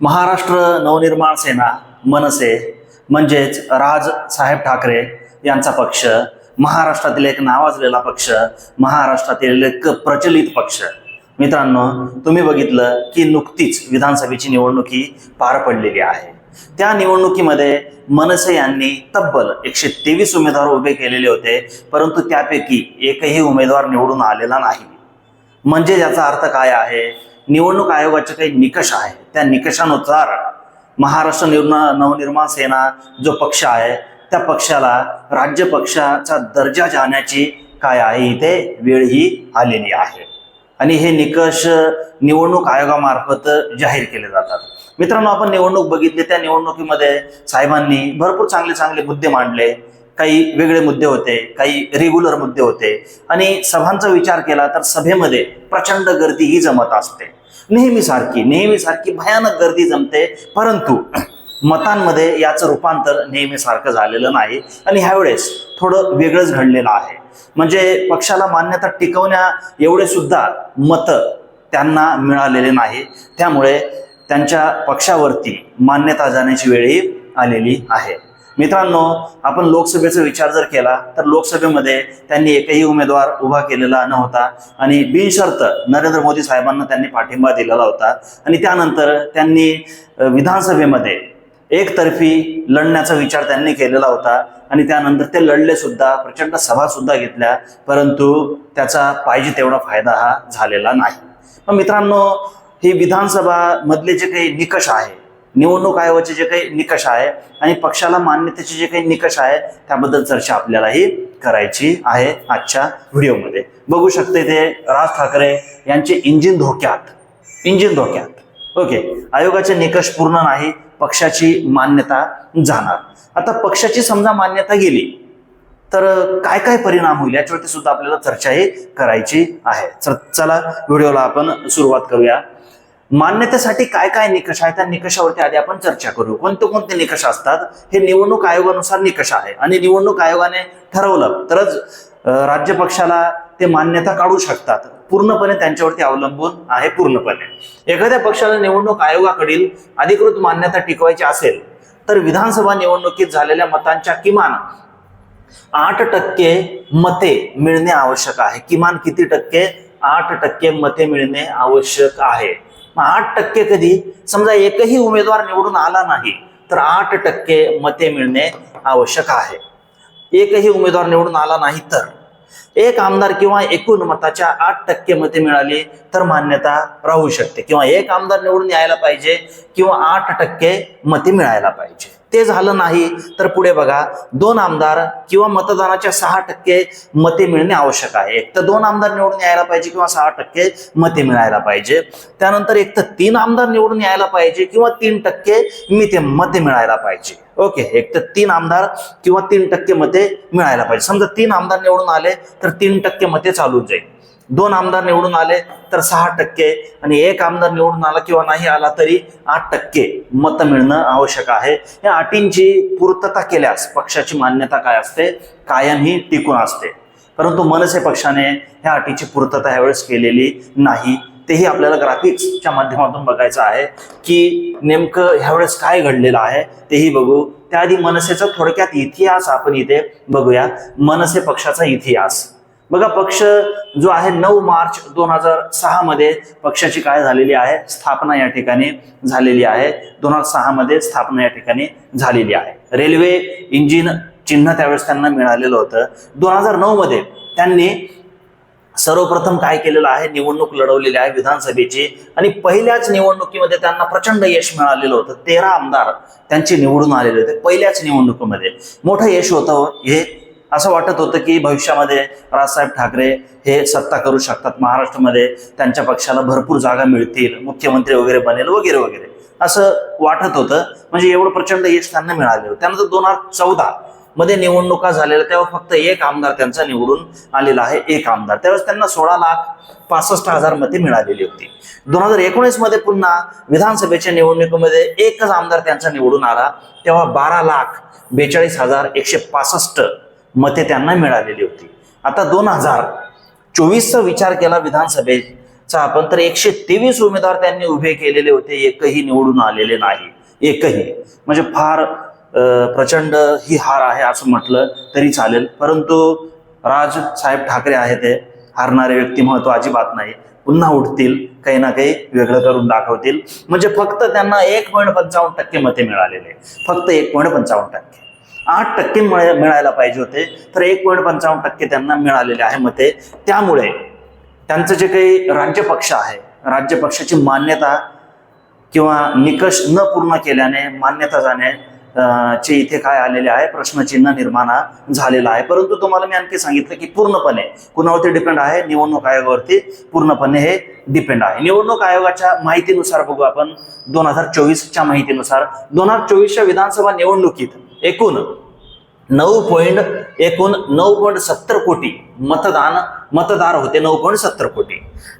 महाराष्ट्र नवनिर्माण सेना मनसे म्हणजेच राज साहेब ठाकरे यांचा पक्ष महाराष्ट्रातील एक नावाजलेला पक्ष महाराष्ट्रातील एक प्रचलित पक्ष. मित्रांनो तुम्ही बघितलं की नुकतीच विधानसभेची निवडणुकी पार पडलेली आहे. त्या निवडणुकीमध्ये मनसे यांनी तब्बल एकशे तेवीस उमेदवार उभे केलेले होते परंतु त्यापैकी एकही उमेदवार निवडून आलेला नाही. म्हणजे याचा अर्थ काय आहे? निवडणूक आयोगाचे काही निकष आहे. त्या निकषानुसार महाराष्ट्र निर्मा नवनिर्माण सेना जो पक्ष आहे त्या पक्षाला राज्य पक्षाचा दर्जा जाण्याची काय आहे इथे वेळ ही आलेली आहे. आणि हे निकष निवडणूक आयोगामार्फत जाहीर केले जातात. मित्रांनो आपण निवडणूक बघितली. त्या निवडणुकीमध्ये साहेबांनी भरपूर चांगले चांगले मुद्दे मांडले. काही वेगळे मुद्दे होते काही रेग्युलर मुद्दे होते. आणि सभांचा विचार केला तर सभेमध्ये प्रचंड गर्दी ही जमत असते. नेहमीसारखी नेहमीसारखी भयानक गर्दी जमते. परंतु मतांमध्ये याचं रूपांतर नेहमीसारखं झालेलं नाही. आणि ह्यावेळेस थोडं वेगळंच घडलेलं आहे. म्हणजे पक्षाला मान्यता टिकवण्या एवढे सुद्धा मतं त्यांना मिळालेले नाही. त्यामुळे त्यांच्या पक्षावरती मान्यता जाण्याची वेळही आलेली आहे. मित्रांनो आपण लोकसभेचा विचार जर केला तर लोकसभेमध्ये त्यांनी एकही उमेदवार उभा केलेला नव्हता. आणि बिनशर्त नरेंद्र मोदी साहेबांना त्यांनी पाठिंबा दिलेला होता. आणि त्यानंतर त्यांनी विधानसभेमध्ये एकतर्फी लढण्याचा विचार त्यांनी केलेला होता. आणि त्यानंतर ते लढले सुद्धा प्रचंड सभा सुद्धा घेतल्या. परंतु त्याचा पाहिजे तेवढा फायदा हा झालेला नाही. मग मित्रांनो ही विधानसभा मधले जे काही निकष आहे निवडणूक आयोगाचे जे काही निकष आहे आणि पक्षाला मान्यतेचे जे काही निकष आहे त्याबद्दल चर्चा आपल्यालाही करायची आहे आजच्या व्हिडिओमध्ये. बघू शकते ते राज ठाकरे यांचे इंजिन धोक्यात इंजिन धोक्यात. ओके आयोगाचे निकष पूर्ण नाही पक्षाची मान्यता जाणार. आता पक्षाची समजा मान्यता गेली तर काय काय परिणाम होईल याच्यावरती सुद्धा आपल्याला चर्चाही करायची आहे. चला व्हिडिओला आपण सुरुवात करूया. मान्यतेसाठी काय काय निकष आहे त्या निकषावरती आधी आपण चर्चा करू. कोणते कोणते निकष असतात हे निवडणूक आयोगानुसार निकष आहे. आणि निवडणूक आयोगाने ठरवलं तरच राज्यपक्षाला राज्य पक्षाला ते मान्यता काढू शकतात. पूर्णपणे त्यांच्यावरती अवलंबून आहे पूर्णपणे. एखाद्या पक्षाला निवडणूक आयोगाकडील अधिकृत मान्यता टिकवायची असेल तर विधानसभा निवडणुकीत झालेल्या मतांच्या किमान आठ टक्के मते मिळणे आवश्यक आहे. किमान किती टक्के? आठ टक्के मते मिळणे आवश्यक आहे. आठ टक्के कधी? समजा एकही उमेदवार निवडून आला नाही तर आठ टक्के मते मिळणे आवश्यक आहे. एकही उमेदवार निवडून आला नाही तर. एक आमदार किंवा एकूण मताच्या आठ टक्के मते मिळाली तर मान्यता राहू शकते. किंवा एक आमदार निवडून यायला पाहिजे किंवा आठ टक्के मते मिळायला पाहिजे. ते झालं नाही तर पुढे बघा दोन आमदार किंवा मतदानाच्या सहा टक्के मते मिळणे आवश्यक आहे. एक तर दोन आमदार निवडून यायला पाहिजे किंवा सहा टक्के मते मिळायला पाहिजे. त्यानंतर एक तर तीन आमदार निवडून यायला पाहिजे किंवा तीन टक्के मिते मते मिळायला पाहिजे. ओके एक तर तीन आमदार किंवा तीन टक्के मते मिळायला पाहिजे. समजा तीन आमदार निवडून आले तर तीन टक्के मते चालून जाईल दोन आमदार निवडून आले तर सहा टक्के आणि एक आमदार निवडून आला किंवा नाही आला तरी आठ टक्के मतं मिळणं आवश्यक आहे. या अटींची पूर्तता केल्यास पक्षाची मान्यता काय असते? कायम ही टिकून असते. परंतु मनसे पक्षाने ह्या अटीची पूर्तता ह्यावेळेस केलेली नाही. तेही आपल्याला ग्राफिक्सच्या माध्यमातून बघायचं आहे की नेमकं ह्यावेळेस काय घडलेलं आहे तेही बघू. त्याआधी मनसेचा थोडक्यात इतिहास आपण इथे बघूया. मनसे पक्षाचा इतिहास. बघा पक्ष जो आहे नऊ मार्च दोन हजार सहा मध्ये पक्षाची काय झालेली आहे? स्थापना या ठिकाणी झालेली आहे. दोन हजार सहा मध्ये स्थापना या ठिकाणी झालेली आहे. रेल्वे इंजिन चिन्ह त्यावेळेस त्यांना मिळालेलं होतं. दोन हजार नऊ मध्ये त्यांनी सर्वप्रथम काय केलेलं आहे? निवडणूक लढवलेली आहे विधानसभेची. आणि पहिल्याच निवडणुकीमध्ये त्यांना प्रचंड यश मिळालेलं होतं. तेरा आमदार त्यांचे निवडून आलेले होते पहिल्याच निवडणुकीमध्ये. मोठं यश होतं हे. असं वाटत होतं की भविष्यामध्ये राजसाहेब ठाकरे हे सत्ता करू शकतात महाराष्ट्रामध्ये त्यांच्या पक्षाला भरपूर जागा मिळतील मुख्यमंत्री वगैरे बनेल वगैरे वगैरे. असं वाटत होतं. म्हणजे एवढं प्रचंड यश त्यांना मिळाले. त्यानंतर दोन हजार चौदा मध्ये निवडणुका झालेल्या तेव्हा फक्त एक आमदार त्यांचा निवडून आलेला आहे एक आमदार. त्यावेळेस त्यांना सोळा लाख पासष्ट हजार मते मिळालेली होती. दोन हजार एकोणीसमध्ये पुन्हा विधानसभेच्या निवडणुकीमध्ये एकच आमदार त्यांचा निवडून आला. तेव्हा बारा लाख बेचाळीस हजार एकशे पासष्ट मते त्यांना मिळालेली होती. आता दोन हजार चोवीसचा विचार केला विधानसभेचा आपण तर एकशे तेवीस उमेदवार त्यांनी उभे केलेले होते एकही निवडून आलेले नाही. एकही. म्हणजे फार प्रचंड ही हार आहे असं म्हटलं तरी चालेल. परंतु राज साहेब ठाकरे आहे ते हारणारे व्यक्तिमत्व अजिबात नाही. पुन्हा उठतील काही ना काही वेगळं करून दाखवतील. म्हणजे फक्त त्यांना एक पॉईंट पंचावन्न टक्के मते मिळालेले. फक्त एक पॉईंट पंचावन्न टक्के. आठ टक्के मिळायला पाहिजे होते. तर एक पॉईंट पंचावन्न टक्के त्यांना मिळालेले आहे मते. त्यामुळे त्यांचं जे काही राज्य पक्ष आहे राज्य पक्षाची मान्यता किंवा निकष न पूर्ण केल्याने मान्यता जाणे चे इथे काय आलेले आहे प्रश्नचिन्ह निर्माण झालेला आहे. परंतु तुम्हाला मी आणखी सांगितलं की पूर्णपणे कुणावरती डिपेंड आहे? निवडणूक आयोगावरती पूर्णपणे हे डिपेंड आहे. निवडणूक आयोगाच्या माहितीनुसार बघू आपण. दोन हजार चोवीसच्या माहितीनुसार दोन हजार चोवीसच्या विधानसभा निवडणुकीत एकूण नऊ पॉईंट एकूण नऊ पॉईंट सत्तर कोटी मतदान मतदार होते नऊ पॉईंट सत्तर कोटी.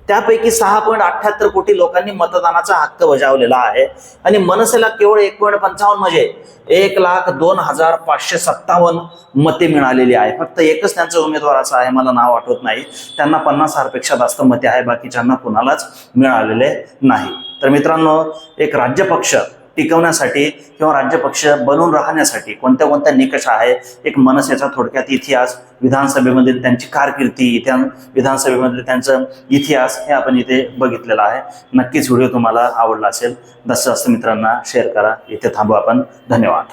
त्यापैकी सहा पॉईंट अठ्याहत्तर कोटी लोकांनी मतदानाचा हक्क बजावलेला आहे. आणि मनसेला केवळ एक पॉईंट पंचावन्न म्हणजे एक लाख दोन हजार पाचशे सत्तावन्न मते मिळालेली आहे. फक्त एकच त्यांचा उमेदवार आहे मला नाव आठवत नाही. त्यांना पन्नास हजारपेक्षा जास्त मते आहे बाकीच्यांना कुणालाच मिळालेले नाही. तर मित्रांनो एक राज्यपक्ष टिकवण्यासाठी किंवा राज्यपक्ष बनून राहण्यासाठी कोणत्या कोणत्या निकष आहे एक मनसेचा थोडक्यात इतिहास विधानसभेमधील त्यांची कारकिर्दी इथे विधानसभेमधील त्यांचं इतिहास हे आपण इथे बघितलेला आहे. नक्कीच व्हिडिओ तुम्हाला आवडला असेल जास्तीत जास्त मित्रांना शेअर करा. इथे थांबू आपण. धन्यवाद.